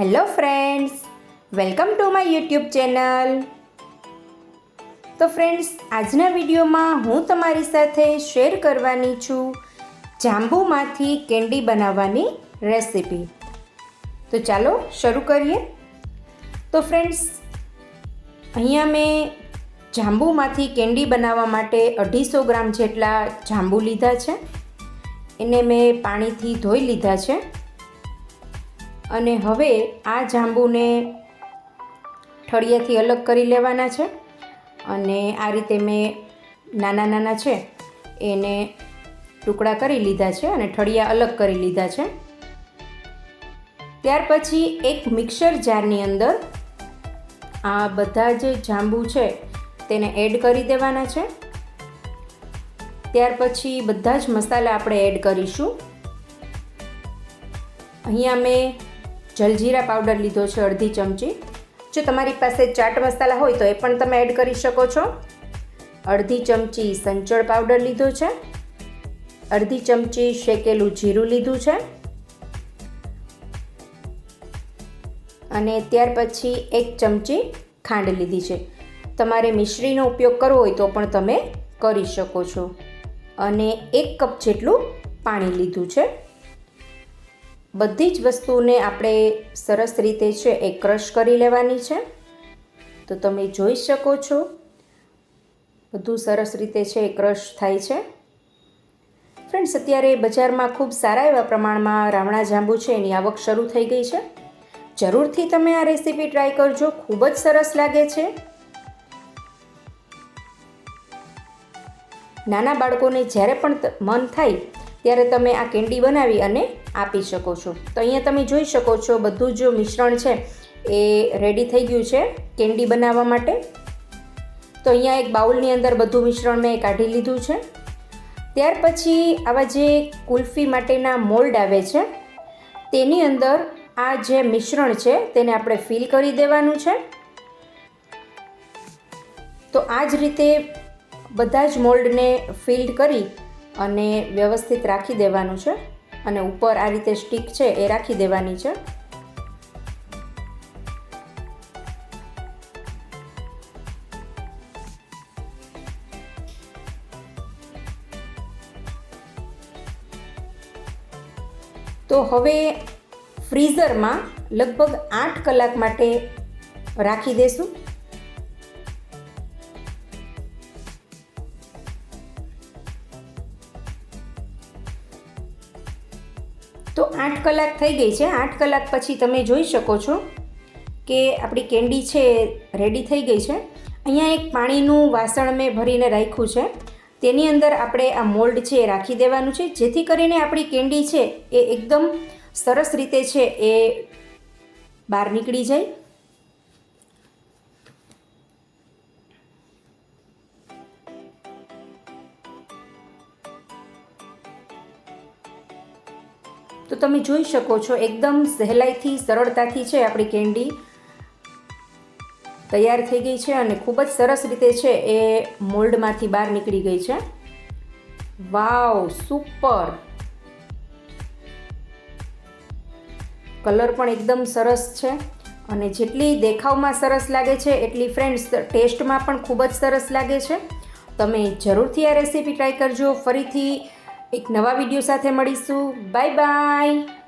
Hello friends welcome to my YouTube channel તો friends આજના વિડીયોમાં હું તમારી સાથે શેર કરવાની છું જાંબુમાંથી કેન્ડી બનાવવાની રેસીપી તો ચાલો શરૂ કરીએ. તો ફ્રેન્ડ્સ અહીંયા મેં જાંબુમાંથી કેન્ડી બનાવવા માટે અઢીસો ગ્રામ જેટલા જાંબુ લીધા છે. એને મેં પાણીથી ધોઈ લીધા છે. અને હવે આ જાંબુને ઠળિયાથી અલગ કરી લેવાના છે. અને આ રીતે મેં નાના નાના છે એને ટુકડા કરી લીધા છે અને ઠળિયા અલગ કરી લીધા છે. ત્યાર પછી એક મિક્સર જારની અંદર આ બધા જ જાંબુ છે તેને એડ કરી દેવાના છે. ત્યાર પછી બધા જ મસાલા આપણે એડ કરીશું. અહીંયા મેં જલજીરા પાવડર લીધો છે અડધી ચમચી. જો તમારી પાસે ચાટ મસાલા હોય તો એ પણ તમે એડ કરી શકો છો. અડધી ચમચી સંચળ પાવડર લીધો છે. અડધી ચમચી શેકેલું જીરું લીધું છે. અને ત્યાર પછી એક ચમચી ખાંડ લીધી છે. તમારે મિશ્રીનો ઉપયોગ કરવો હોય તો પણ તમે કરી શકો છો. અને એક કપ જેટલું પાણી લીધું છે. બધી જ વસ્તુને આપણે સરસ રીતે છે એ ક્રશ કરી લેવાની છે. તો તમે જોઈ શકો છો, બધું સરસ રીતે છે એ ક્રશ થાય છે. ફ્રેન્ડ્સ, અત્યારે બજારમાં ખૂબ સારા એવા પ્રમાણમાં રાવણા જાંબુ છે, એની આવક શરૂ થઈ ગઈ છે. જરૂરથી તમે આ રેસીપી ટ્રાય કરજો, ખૂબ જ સરસ લાગે છે. નાના બાળકોને જ્યારે પણ મન થાય, ત્યારે તમે આ કેન્ડી બનાવી અને આપી શકો છો. તો અહીંયા તમે જોઈ શકો છો બધું જ મિશ્રણ છે, એ રેડી થઈ ગયું છે કેન્ડી બનાવવા માટે. તો અહીંયા એક બાઉલની અંદર બધું મિશ્રણ મેં કાઢી લીધું છે. ત્યાર પછી આવા જે કુલ્ફી માટેના મોલ્ડ આવે છે, તેની અંદર આ જે મિશ્રણ છે, તેને આપણે ફિલ કરી દેવાનું છે. તો આ જ રીતે બધા જ મોલ્ડને ફિલ્ડ કરી અને વ્યવસ્થિત રાખી દેવાનું છે. અને ઉપર આ રીતે સ્ટીક છે એ રાખી દેવાની છે. તો હવે ફ્રીઝરમાં લગભગ આઠ કલાક માટે રાખી દેશું. તો આઠ કલાક થઈ ગઈ છે. આઠ કલાક પછી તમે જોઈ શકો છો કે આપણી કેન્ડી છે રેડી થઈ ગઈ છે. અહીંયા એક પાણીનું વાસણ મેં ભરીને રાખ્યું છે. તેની અંદર આપણે આ મોલ્ડ છે એ રાખી દેવાનું છે. જેથી કરીને આપણી કેન્ડી છે એ એકદમ સરસ રીતે છે એ બહાર નીકળી જાય. તો તમે જોઈ શકો છો, એકદમ સહેલાઈથી, સરળતાથી છે આપણી કેન્ડી તૈયાર થઈ ગઈ છે અને ખૂબ જ સરસ રીતે છે એ મોલ્ડમાંથી બહાર નીકળી ગઈ છે. વાવ, સુપર! કલર પણ એકદમ સરસ છે અને જેટલી દેખાવમાં સરસ લાગે છે, એટલી ફ્રેન્ડ્સ ટેસ્ટમાં પણ ખૂબ જ સરસ લાગે છે. તમે જરૂરથી આ રેસીપી ટ્રાય કરજો. ફરીથી એક નવા વીડિયો સાથે મળીશું. Bye bye.